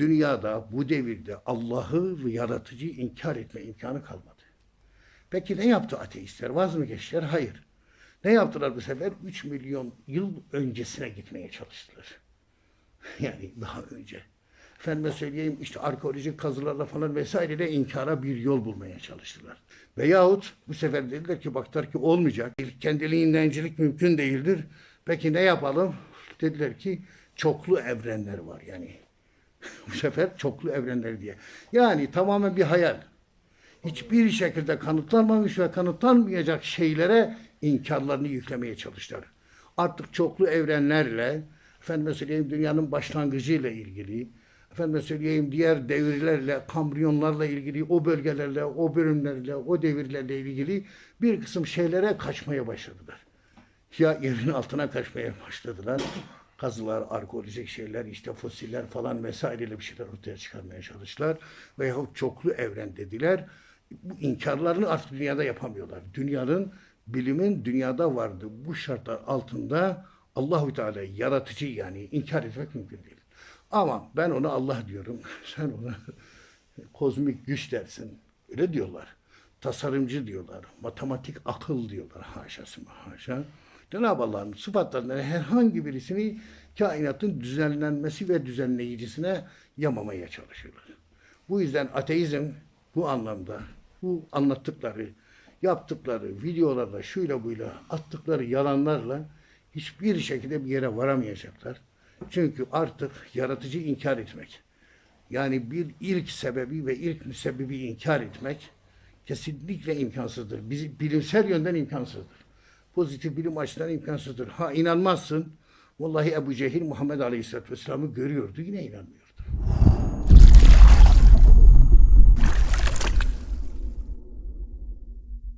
dünyada bu devirde Allah'ı ve yaratıcıyı inkar etme imkanı kalmadı. Peki ne yaptı ateistler? Vaz mı geçtiler? Hayır. Ne yaptılar bu sefer? 3 milyon yıl öncesine gitmeye çalıştılar. Yani daha önce. Efendime söyleyeyim işte arkeolojik kazılarla falan vesaireyle inkara bir yol bulmaya çalıştılar. Veyahut bu sefer dediler ki baktılar ki olmayacak. Kendiliğindencilik mümkün değildir. Peki ne yapalım? Dediler ki çoklu evrenler var yani. Bu sefer çoklu evrenler diye. Yani tamamen bir hayal. Hiçbir şekilde kanıtlanmamış ve kanıtlanmayacak şeylere inkarlarını yüklemeye çalıştılar. Artık çoklu evrenlerle, efendime söyleyeyim dünyanın başlangıcıyla ilgili, efendime söyleyeyim diğer devirlerle, kambriyonlarla ilgili, o bölgelerle, o bölümlerle, o devirlerle ilgili bir kısım şeylere kaçmaya başladılar. Ya yerin altına kaçmaya başladılar. Kazılar, arkeolojik şeyler, işte fosiller falan vesaireyle bir şeyler ortaya çıkarmaya çalıştılar. Veyahut çoklu evren dediler. Bu inkarlarını artık dünyada yapamıyorlar. Dünyanın, bilimin dünyada vardı. Bu şartlar altında Allahü Teala yaratıcı yani inkar etmek mümkün değil. Ama ben ona Allah diyorum. Sen ona kozmik güç dersin. Öyle diyorlar. Tasarımcı diyorlar. Matematik akıl diyorlar. Haşası haşa. Cenab-ı Allah'ın sıfatlarından herhangi birisini kainatın düzenlenmesi ve düzenleyicisine yamamaya çalışıyorlar. Bu yüzden ateizm bu anlamda bu anlattıkları, yaptıkları videolarla, şuyla buyla attıkları yalanlarla hiçbir şekilde bir yere varamayacaklar. Çünkü artık yaratıcı inkar etmek, yani bir ilk sebebi ve ilk müsebbibi inkar etmek kesinlikle imkansızdır. Bizi, bilimsel yönden imkansızdır. Pozitif bilim açısından imkansızdır. Ha inanmazsın. Vallahi Ebu Cehil Muhammed Aleyhisselatü Vesselam'ı görüyordu yine inanmıyor.